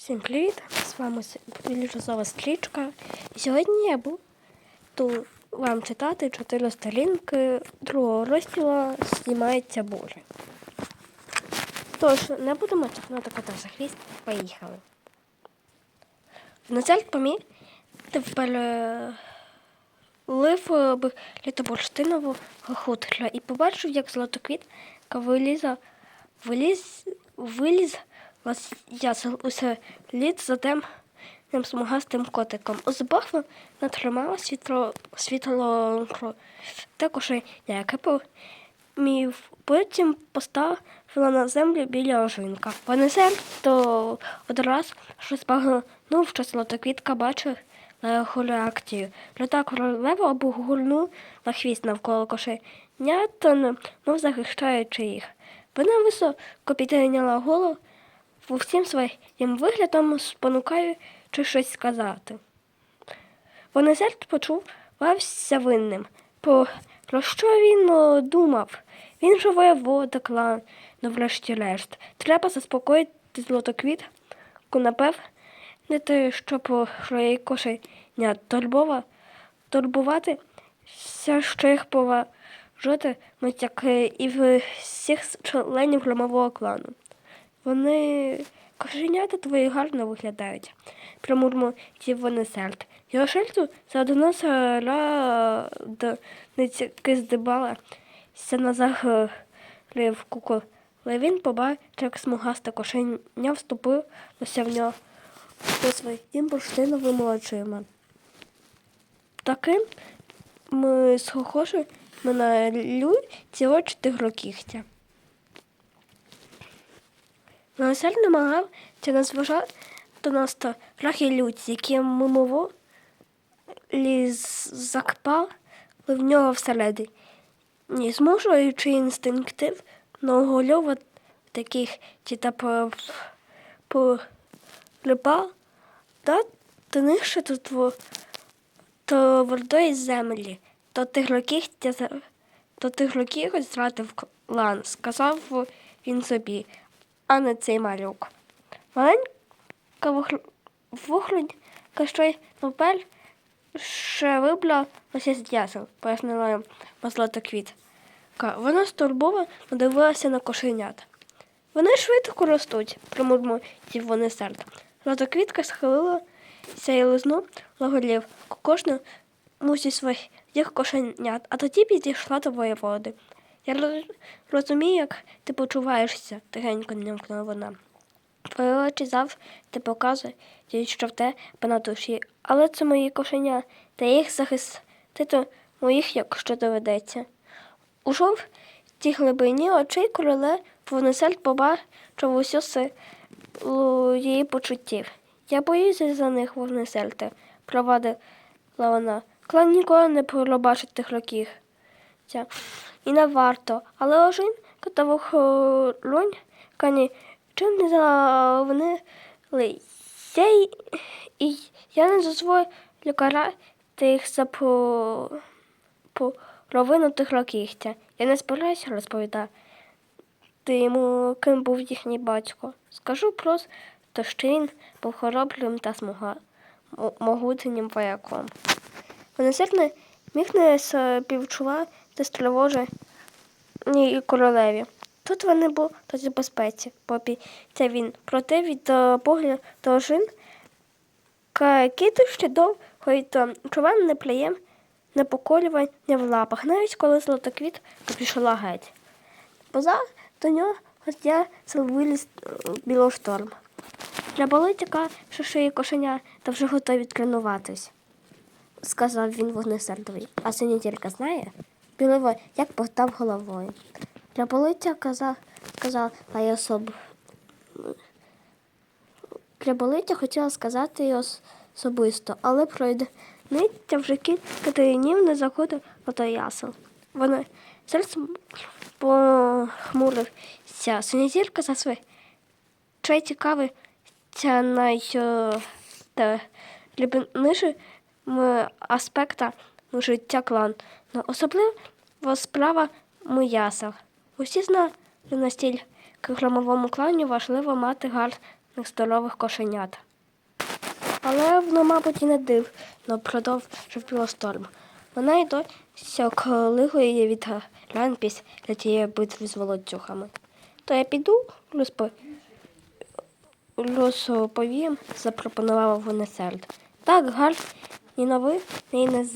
Всім привіт! З вами Білюзова стрічка. Сьогодні я буду вам читати чотири сторінки другого розділу знімається буря. Тож, не будемо тягнути кота за хвіст, поїхали. Вначаль помітив перелив літобурштинового хутра і побачив, як золотоквітка виліза, виліз, виліз вас ясел усе лід за тим смугастим котиком. У зубах вона тримала світло, світло також яке помів. Потім поставила на землю біля ожинка. Понесе то одразу розбагнув, що золотоквітка бачив на його реакцію. Люта королева обгорнула хвіст навколо кошенят, мов захищаючи їх. Вона високо підняла голову, всім своїм виглядом спонукаючи щось сказати. Вонезерт почувався винним. Про, про що він думав? Він же воєвода клану, врешті-решт. Треба заспокоїти злотоквітку, напевне, те, що про її кошеня турбова, турбуватися, що їх поважати, як і всіх членів громового клану. Вони кошенята твої гарно виглядають, промурмотів вони серд. Його шельцю заодно радниці здибалася на загривку, коли він побачив, як смугасте кошеня вступилося в нього до своїм бурштиновими очима. Таким ми схожими на люці очі тигрокігтя. Милосерд намагався не зважати до нас та рахи люті, які мимово закпали в нього всередині, змушуючи інстинктив наголювати таких ті та полюбав та нижче до твердої землі, то тигрокігтя то тигрокіготь зрадив клан, сказав він собі а не цей малюк. Маленька вухлюнька, що й ще виблялася з ясел, пояснила Златоквітка. Вона стурбовано дивилася на кошенят. Вони швидко ростуть, промурмотів вони серд. Златоквітка схилилася і лизнула голів кожну мусі своїх кошенят, а тоді підійшла до воєводи. Я розумію, як ти почуваєшся, тихенько нямкнула вона. Твої очі завжди показують, що в тебе на душі, але це мої кошеня, та їх захистити моїх, якщо доведеться. У жовтій глибині очей короле Вонесель побачив усю силу її почуттів. Я боюся за них, Вогнесельте, провадила вона. Клан ніколи не пробачить тих років і не варто, але ожинка та вохолонька нічим не завинили. Я, і я не дозволю половину тих роківця. Я не збираюся розповідати йому, ким був їхній батько. Скажу просто, що він був хоробрим та смуга, могутнім вояком. Вони сильно міг не співчувати та стривожені і королеві. Тут вони були в безпеці, попі це він. Проте від е, погляду кіти ще довго й чував неприєм непоколювання в лапах, навіть коли золотоквіт пішла геть. Поза до нього я виліз е, білошторм. Для болитяка, що шиї кошеня та вже готові тренуватись, сказав він вогнесердовий. А синітілька знає? Біливо, як повтав головою. Для болиття казав, казала я особ... Для хотіла сказати й особисто, але пройдениця вже кілька днів не заходив на той ясел. Вона серце похмурився. Синязірка за своє чай цікавий ця найлюбнішим аспекта життя клану. Особливо справа Муясов. Усі знали настільки громовому клані важливо мати гарний нездорових кошенят. Але воно, мабуть, і не дивно продовжив Білосторм. Вона й досі околигує від ран після тієї битви з володюхами. То я піду, розпо... розповім, запропонував Венесерд. Так, Гальф і новий неї не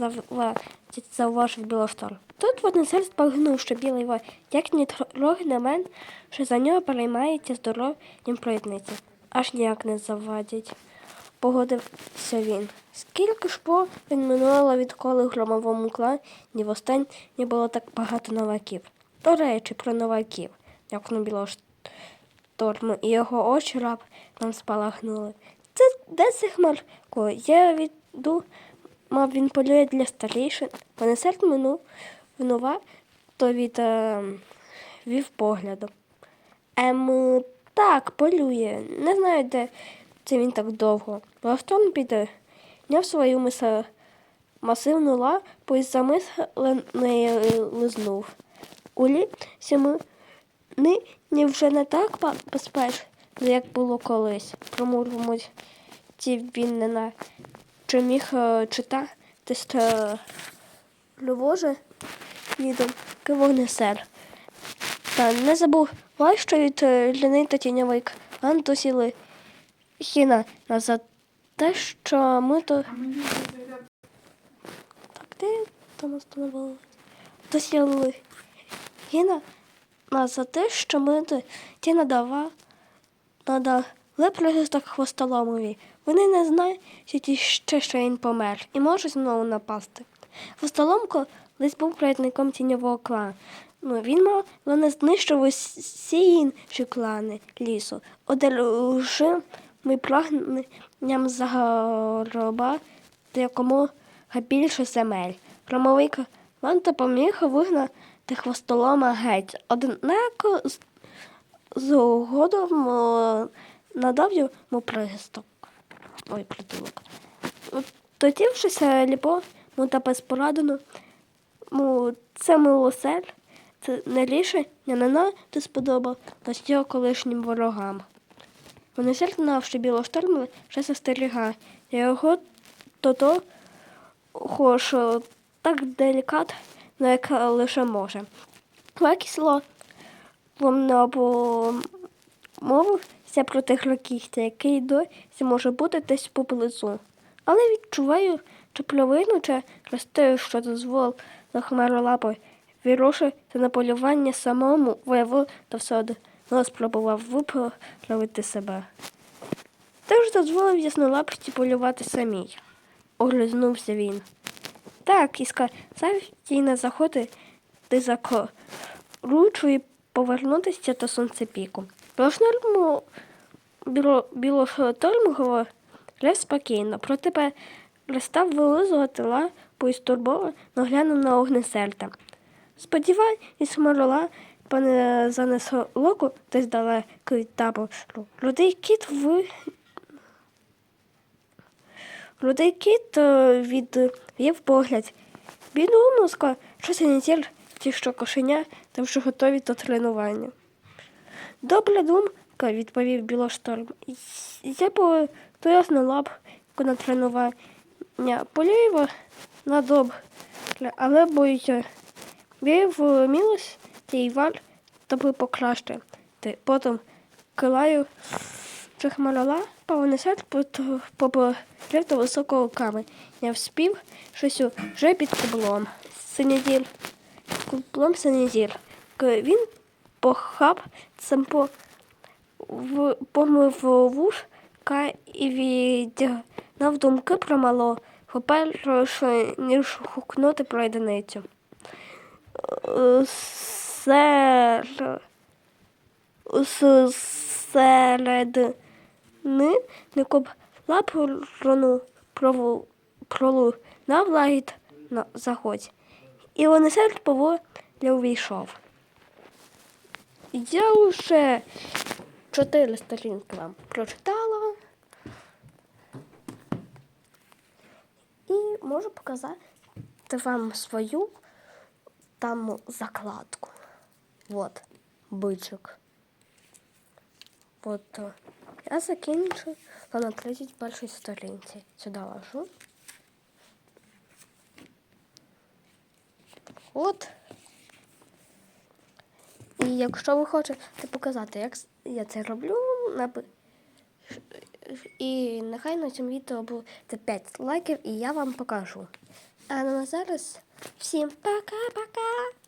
зауважив Білошторм. Тут Венесерд спогнув, що білий вой, як ні трохи не мен, що за нього переймається здоров'ям проїдниці. Аж ніяк не завадять погодився він. Скільки ж по він минуло, відколи в громовому клані востаннє не було так багато новаків. До речі, про новаків, як на біло шторму, і його очі раптом спалахнули. Це де цих Марко? Я віду, мав він полює для старішин. Мене серд минув винува, то від е, поглядом. Ем, так, полює. Не знаю, де це він так довго. Ластон піде, няв свою миса масивну лапу і замислений лизнув. У лісі ми нині вже не так безпечно, як було колись. Промурмуть він не на чи міг е, читати ста Львоже відом вогнесер. Та не забувай, що від е, ляни та тіньовий клан досіли Хіна за те, що ми то. Так, де там остановилися? Досіли. Хіна нас за те, що ми ті надава надали прихисток хвостоломові. Вони не знають ще, що він помер, і можуть знову напасти. Хвостоломко лись був провідником тіньового клану. Ну, він мав не знищив усі інші клани лісу, одержим ми прагненням загороба та якомога більше земель. Громовий клан допоміг вигнати хвостолома геть. Однако з- згодом о, надав йому прихисток. Ой, притулок. Дотівшися ліпому та безпорадно, му це милосель, це не рішення не надо сподобав його колишнім ворогам. Вони знав, що білошторм вже застерігає його до того, що так делікатно, як лише може. Квакісло вам не обмовився про тих раківця, який досі може бути десь поблизу. Але відчуваю чепльовину через те, що дозволив захмаролапою вірушити на полювання самому воєву та все одно спробував виправити себе. Ти ж дозволив яснолапості полювати самій, оглизнувся він. Так, і сказав їй не заходити за ручу і повернутися до сонцепіку. Білошнорму біло, білошторм говорив спокійно, проте перестав вилизувати лапу і стурбово наглянув на огнесерта. Сподіваюсь, морола пане занесло локу десь далеко від табору. Рудий кіт ви... Рудий кіт е, відвів погляд. Сказав, що не ті, що кошеня, та вже готові до тренування. Добра думка, відповів Білошторм. Я по ясно лапку на тренування. Полюємо на добре, але боюся. Вів мілость цей валь тобі покраще. Ти потім килаю чехмарала, повнесет поплив до високого каменя. Я вспів щось вже під кублом. Синяділь. Кублом синяділь. Він похап цим по в помив вушка і відігнав думки про мало, перше, ніж гукнути про одиницю. Сер... с- середини Никоб лапорону прову пролу на влагід на заході. І Ланесерд поволі увійшов. Я вже чотири сторінки вам прочитала. І можу показати вам свою там закладку. Вот, бычок. Вот. э, Я закінчу на 31 сторінці. Сюди ложу. От. І якщо ви хочете показати, як я це роблю, і нехай на цьому відео буде 5 лайків, і я вам покажу. А на зараз всім пока-пока!